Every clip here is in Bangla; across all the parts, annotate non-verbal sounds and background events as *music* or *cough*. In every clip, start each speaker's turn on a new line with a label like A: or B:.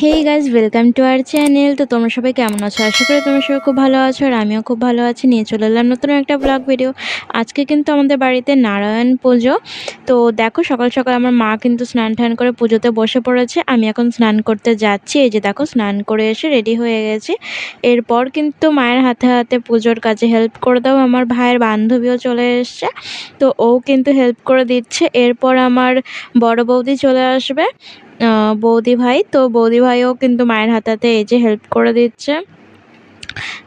A: Hey guys welcome to our channel তো তোমরা সবাই কেমন আছো? আশা করি তোমরা সবাই খুব ভালো আছো আর আমিও খুব ভালো আছি। নিয়ে চলে এলাম নতুন একটা ব্লগ ভিডিও আজকে কিন্তু আমাদের বাড়িতে নারায়ণ পুজো। তো দেখো, সকাল সকাল আমার মা কিন্তু স্নান টান করে পুজোতে বসে পড়েছে। আমি এখন স্নান করতে যাচ্ছি। এই যে দেখো, স্নান করে এসে রেডি হয়ে গেছি। এরপর কিন্তু মায়ের হাতে হাতে পুজোর কাজে হেল্প করে দাও। আমার ভাইয়ের বান্ধবীও চলে এসছে। তো ও কিন্তু হেল্প করে দিচ্ছে। এরপর আমার বড় বৌদি চলে আসবে। বৌদি ভাই। তো বৌদি ভাইও কিন্তু মায়ের হাতে হাতে এই যে হেল্প করে দিচ্ছে।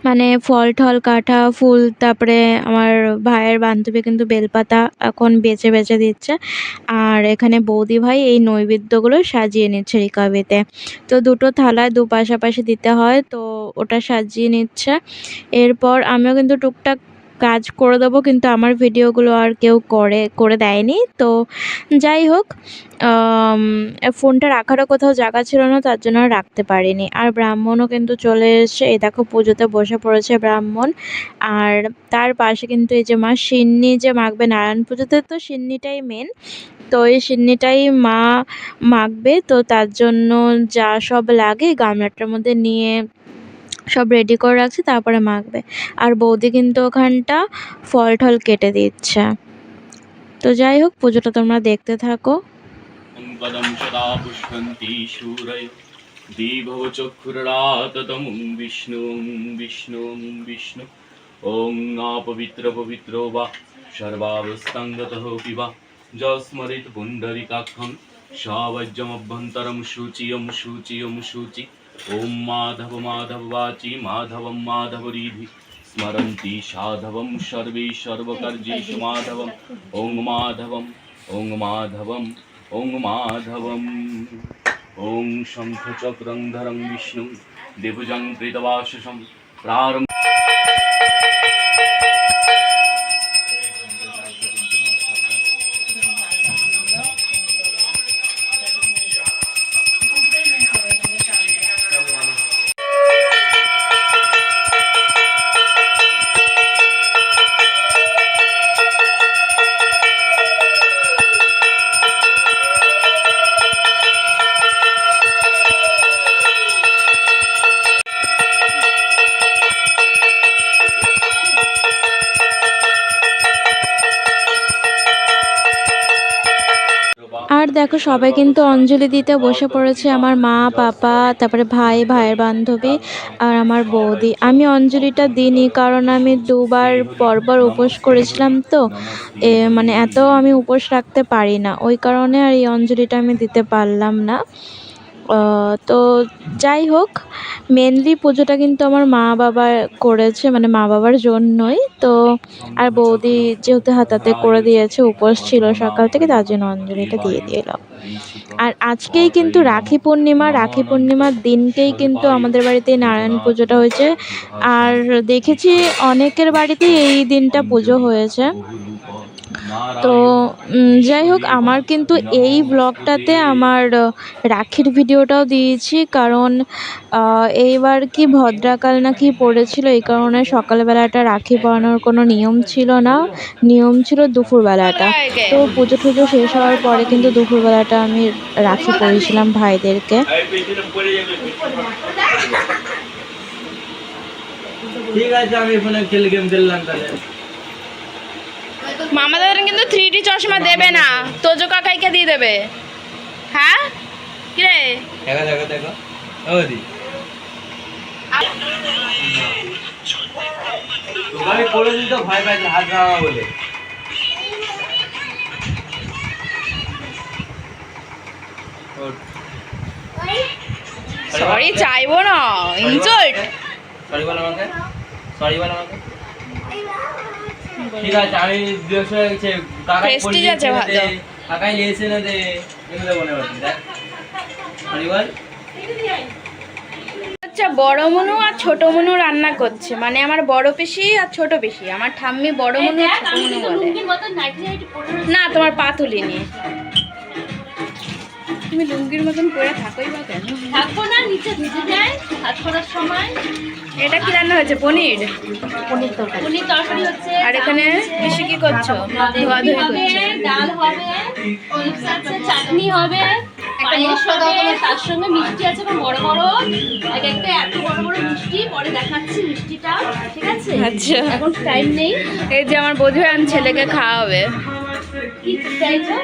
A: মানে ফল টল কাটা ফুল, তারপরে আমার ভাইয়ের বান্ধবী কিন্তু বেলপাতা এখন বেছে বেছে দিচ্ছে। আর এখানে বৌদি ভাই এই নৈবেদ্যগুলো সাজিয়ে নিচ্ছে রিকাবিতে। তো দুটো থালায় দু পাশাপাশি দিতে হয়, তো ওটা সাজিয়ে নিচ্ছে। এরপর আমিও কিন্তু টুকটাক কাজ করে দেবো, কিন্তু আমার ভিডিওগুলো আর কেউ করে করে দেয়নি। তো যাই হোক ফোনটা রাখারও কোথাও জায়গা ছিল না, তার জন্য রাখতে পারিনি। আর ব্রাহ্মণও কিন্তু চলে এসেছে, এই দেখো পুজোতে বসে পড়েছে ব্রাহ্মণ। আর তার পাশে কিন্তু এই যে মা সিন্নি যে মাখবে, নারায়ণ পুজোতে তো সিন্নিটাই মেন তো এই সিন্নিটাই মা মাখবে, তো তার জন্য যা সব লাগে, গামলাটার মধ্যে নিয়ে সব রেডি করে রাখছি, তারপরে মাখবে। আর বৌদি কিন্তু ওখানটা ফল ঠল কেটে দিচ্ছে। তো যাই হোক, পুজোটা তোমরা দেখতে থাকো।
B: বিষ্ণু বিষ্ণু বিষ্ণু, ওং পবিত্র বা পুণ্ডরিকাক্ষম সবজ্জমভ্যন্তরম শুচিয়ম শুচিয়ম শুচি ॐ माधव माधव वाचि माधवं माधवरीधि स्मरन्ति साधवं सर्वे सर्वकार्येषु माधवम् ॐ माधवम् ॐ माधवम् ॐ माधवम् ॐ शङ्खचक्रं धरं विष्णुं दिभुजं कृतवाससं प्रारम्भ
A: আর দেখো, সবাই কিন্তু অঞ্জলি দিতে বসে পড়েছে। আমার মা, পাপা, তারপরে ভাই, ভাইয়ের বান্ধবী আর আমার বৌদি। আমি অঞ্জলিটা দিইনি কারণ আমি দুবার পরপর উপোস করেছিলাম তো। মানে এত আমি উপোস রাখতে পারি না। ওই কারণে আর এই অঞ্জলিটা আমি দিতে পারলাম না। তো যাই হোক মেনলি পুজোটা কিন্তু আমার মা বাবা করেছে মানে মা বাবার জন্যই। তো আর বৌদি যেহেতু হাতাতে করে দিয়েছে, উপোস ছিল সকাল থেকে, তার জন্য অঞ্জলিটা দিয়ে দিলাম আর আজকেই কিন্তু রাখি পূর্ণিমা, রাখি পূর্ণিমার দিনকেই কিন্তু আমাদের বাড়িতে নারায়ণ পুজোটা হয়েছে। আর দেখেছি অনেকের বাড়িতেই এই দিনটা পুজো হয়েছে। তো যাই হোক, আমার কিন্তু এই ব্লগটাতে আমার রাখির ভিডিওটাও দিয়েছি, কারণ এইবার কি ভদ্রাকাল না কি পড়েছিল, এই কারণে সকালবেলাটা রাখি পরানোর কোনো নিয়ম ছিল না। নিয়ম ছিল দুপুরবেলাটা। তো পুজো টুজো শেষ হওয়ার পরে কিন্তু দুপুরবেলাটা আমি রাখি পরিয়েছিলাম ভাইদেরকে।
C: ঠিক আছে, আমি ফোনে খেলে গেম খেললাম তাহলে।
D: মামা দাদার কিন্তু থ্রি ডি চশমা দেবে না। তোজো কাকাইকে দিয়ে দেবে। হ্যাঁ? কিরে?
C: দেখো দেখো দেখো। ওদি আমি বলে দিই তো ভয় পাইছে হাত ভাঙা বলে।
D: সরি চাইব না। ইনসাল্ট
C: সরি বল আমাকে। সরি বল আমাকে। ঠিক আছে আমি বিরক্ত হয়ে গেছে কাকাই
D: আছে ভালো।
C: কাকাই নিয়েছে না দে দেখ।
D: আচ্ছা বড় মনু আর ছোট মনু রান্না করছে। মানে আমার বড় পিসি আর ছোট পিসি। আমার ঠাম্মি বড় মনু আর ছোট মনু বলে। না তোমার পাতুলি তুলিনি তুমি লুঙ্গির মতন পরে থাকোই বা কেন?
E: থাকব না নিচে ভিজে যায় হাত করার সময়।
D: এটা কি রান্না হয়েছে? পনির?
E: পনির তরকারি। পনির তরকারি হচ্ছে
D: আর এখানে বেশি কি করছ? ধোয়া ধুই
E: হবে
D: করছে।
E: ডাল হবে চিপস আছে চাটনি হবে পায়েস সঙ্গে তার সঙ্গে মিষ্টি আছে এবং বড় বড়। এক একটা এত বড় বড় মিষ্টি পরে দেখাচ্ছি মিষ্টিটা ঠিক আছে?
D: আচ্ছা।
E: এখন টাইম নেই।
D: এই যে আমার বধূ আন ছেলেকে খাওয়াবে।
E: কি চাইছো?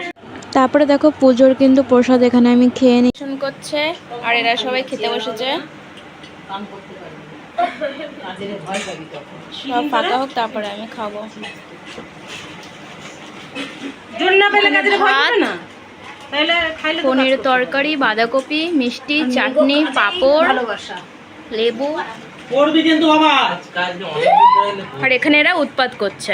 A: তারপরে দেখো পুজোর কিন্তু প্রসাদ এখানে আমি খেয়ে নিই
D: করছে আর এরা সবাই খেতে বসেছে। সব ফাঁকা হোক তারপরে আমি খাব। পনির তরকারি বাঁধাকপি মিষ্টি চাটনি পাঁপড় লেবু। আর এখানে এরা উৎপাত করছে।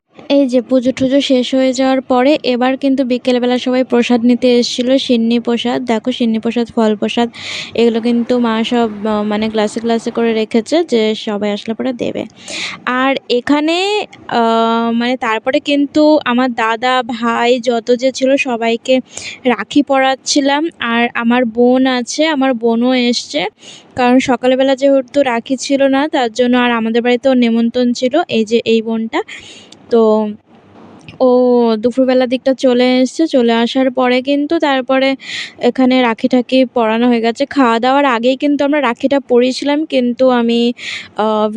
A: এই যে পুজো টুজো শেষ হয়ে যাওয়ার পরে এবার কিন্তু বিকেলবেলা সবাই প্রসাদ নিতে এসেছিল, সিন্নি প্রসাদ, দেখো সিন্নি প্রসাদ, ফল প্রসাদ, এগুলো কিন্তু মা সব মানে গ্লাসে গ্লাসে করে রেখেছে যে সবাই আসলে পরে দেবে। আর এখানে মানে তারপরে কিন্তু আমার দাদা, ভাই যত যে ছিল সবাইকে রাখি পরাচ্ছিলাম। আর আমার বোন আছে, আমার বোনও এসছে। কারণ সকালবেলা যেহেতু রাখি ছিল না, তার জন্য আর আমাদের বাড়িতেও নেমন্তন্ন ছিল এই যে, এই বোনটা। তো ও দুপুরবেলার দিকটা চলে এসছে, চলে আসার পরে কিন্তু তারপরে এখানে রাখি টাখি পরানো হয়ে গেছে। খাওয়া দাওয়ার আগেই কিন্তু আমরা রাখিটা পরিয়েছিলাম কিন্তু আমি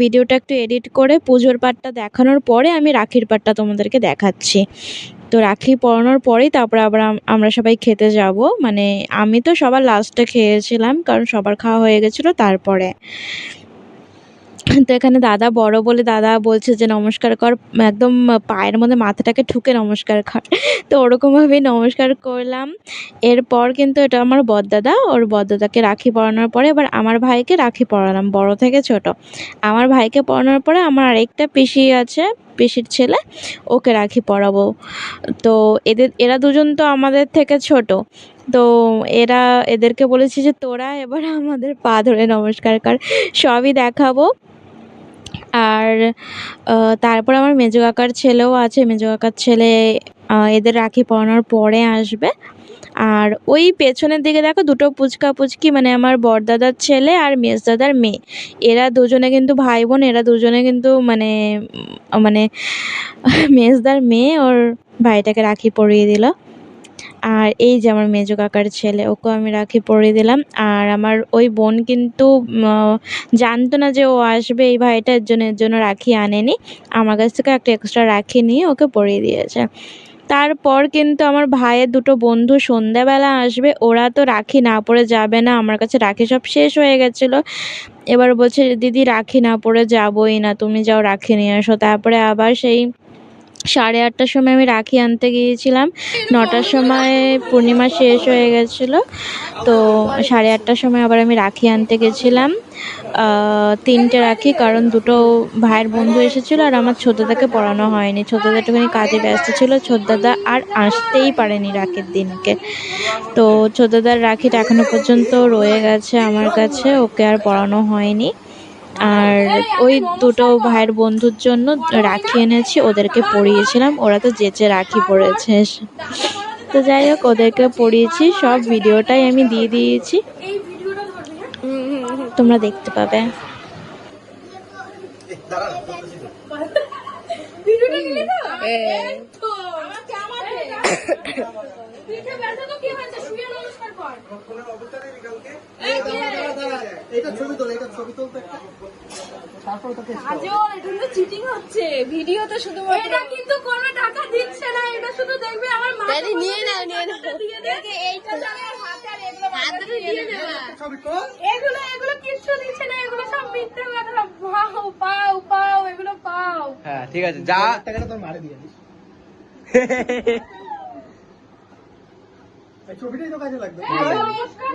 A: ভিডিওটা একটু এডিট করে পুজোর পাটটা দেখানোর পরে আমি রাখির পাটটা তোমাদেরকে দেখাচ্ছি। তো রাখি পরানোর পরেই তারপরে আবার আমরা সবাই খেতে যাব। মানে আমি তো সবার লাস্টে খেয়েছিলাম, কারণ সবার খাওয়া হয়ে গেছিল তারপরে। তো এখানে দাদা বড় বলে দাদা বলছে যে, নমস্কার কর। একদম পায়ের মধ্যে মাথাটাকে ঠুকে নমস্কার কর। তো ওরকমভাবেই নমস্কার করলাম। এরপর কিন্তু এটা আমার বদদাদা, ওর বদদাদাকে রাখি পরানোর পরে এবার আমার ভাইকে রাখি পরালাম, বড় থেকে ছোট। আমার ভাইকে পরানোর পরে আমার আরেকটা পিসি আছে, পিসির ছেলে, ওকে রাখি পরাবো। তো এদের, এরা দুজন তো আমাদের থেকে ছোট। তো এরা এদেরকে বলেছি যে, তোরা এবার আমাদের পা ধরে নমস্কার কর, সবই দেখাবো। আর তারপর আমার মেজো কাকার ছেলেও আছে। মেজো কাকার ছেলে এদের রাখি পরানোর পরে আসবে। আর ওই পেছনের দিকে দেখো দুটো পুচকা পুচকি মানে আমার বড়দাদার ছেলে আর মেজদাদার মেয়ে। এরা দুজনে কিন্তু ভাই বোন এরা দুজনে কিন্তু মানে মানে মেজদার মেয়ে, ওর ভাইটাকে রাখি পরিয়ে দিল। আর এই যে আমার মেজো কাকার ছেলে ওকে আমি রাখি পরিয়ে দিলাম। আর আমার ওই বোন কিন্তু জানতো না যে ও আসবে, এই ভাইটার জন্য, এর জন্য রাখি আনেনি। আমার কাছ থেকে একটা এক্সট্রা রাখি নিয়ে ওকে পরিয়ে দিয়েছে। তারপর কিন্তু আমার ভাইয়ের দুটো বন্ধু সন্ধ্যাবেলা আসবে, ওরা তো রাখি না পরে যাবে না, আমার কাছে রাখি সব শেষ হয়ে গেছিল। এবার বলছে, দিদি, রাখি না পরে যাবোই না, তুমি যাও রাখি নিয়ে আসো। তারপরে আবার সেই সাড়ে আটটার সময় আমি রাখি আনতে গিয়েছিলাম। নটার সময় পূর্ণিমা শেষ হয়ে গেছিল, তো সাড়ে আটটার সময় আবার আমি রাখি আনতে গেছিলাম। তিনটে রাখি, কারণ দুটো ভাইয়ের বন্ধু এসেছিল আর আমার ছোটদাকে পড়ানো হয়নি। ছোটদা একটুখানি কাজে ব্যস্ত ছিল, ছোটদাদা আর আসতেই পারেনি রাখির দিনকে। তো ছোটদার রাখিটা এখনও পর্যন্ত রয়ে গেছে আমার কাছে, ওকে আর পড়ানো হয়নি। আর ওই দুটো ভাইয়ের বন্ধুর জন্য রাখি এনেছি ওদেরকে পড়িয়েছিলাম ওরা তো যেচে রাখি পড়েছে তো যাই হোক ওদেরকে পড়িয়েছি সব ভিডিওটাই আমি দিয়ে দিয়েছি। তোমরা দেখতে পাবে।
D: এটা কিন্তু কোনো টাকা দিচ্ছে না এটা শুধু দেখবে আমার মা নিয়ে নাও নিয়ে নাও। দিয়ে দে। এইটা আমি হাতে আর এগুলো বাজারে দিয়ে দেবা। এগুলো এগুলো কিচ্ছু দিচ্ছে না এগুলো সব মিথ্যে কথা। পাও পাও পাও এগুলো পাও।
C: হ্যাঁ ঠিক আছে যা *laughs*
D: নমস্কার।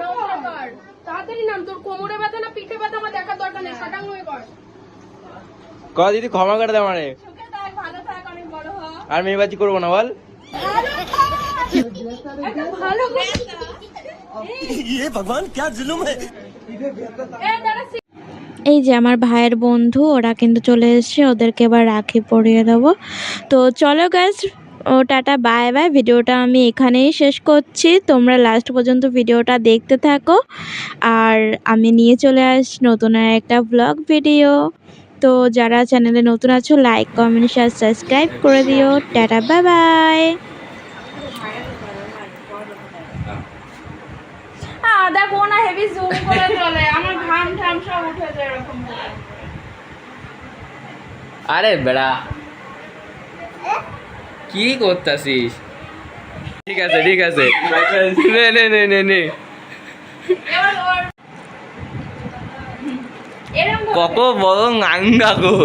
D: কর। তাড়াতাড়ি নাম তোর কোমরে ব্যথা না পিঠে ব্যথা আমার দেখার দরকার নেই সাটাং হয়ে কর
C: ক দিদি ক্ষমা করে দে আমারে।
D: সুখে থাক ভালো থাক অনেক বড় হ।
C: আর মেয়েবাজি করব না বল।
D: ভালো এ দাঁড়া
A: এই যে আমার ভাইয়ের বন্ধু ওরা কিন্তু চলে এসেছে ওদেরকে এবার রাখি পরিয়ে দেবো। তো চলো গ্যাস ও টাটা বাই বাই। ভিডিওটা আমি এখানেই শেষ করছি। তোমরা লাস্ট পর্যন্ত ভিডিওটা দেখতে থাকো। আর আমি নিয়ে চলে আস নতুন আর একটা ব্লগ ভিডিও তো যারা চ্যানেলে নতুন আছো লাইক কমেন্ট শেয়ার সাবস্ক্রাইব করে দিও। Tata bye
D: bye. দেখো হেভি জুম করে চলে। আমার ঘাম ঠাম সব উঠে যায় এরকম
C: আরে বেড়া কি করতাছিস? ঠিক আছে ঠিক আছে। নে নে নে নে নে। কত বড় নাঙ্গা গো।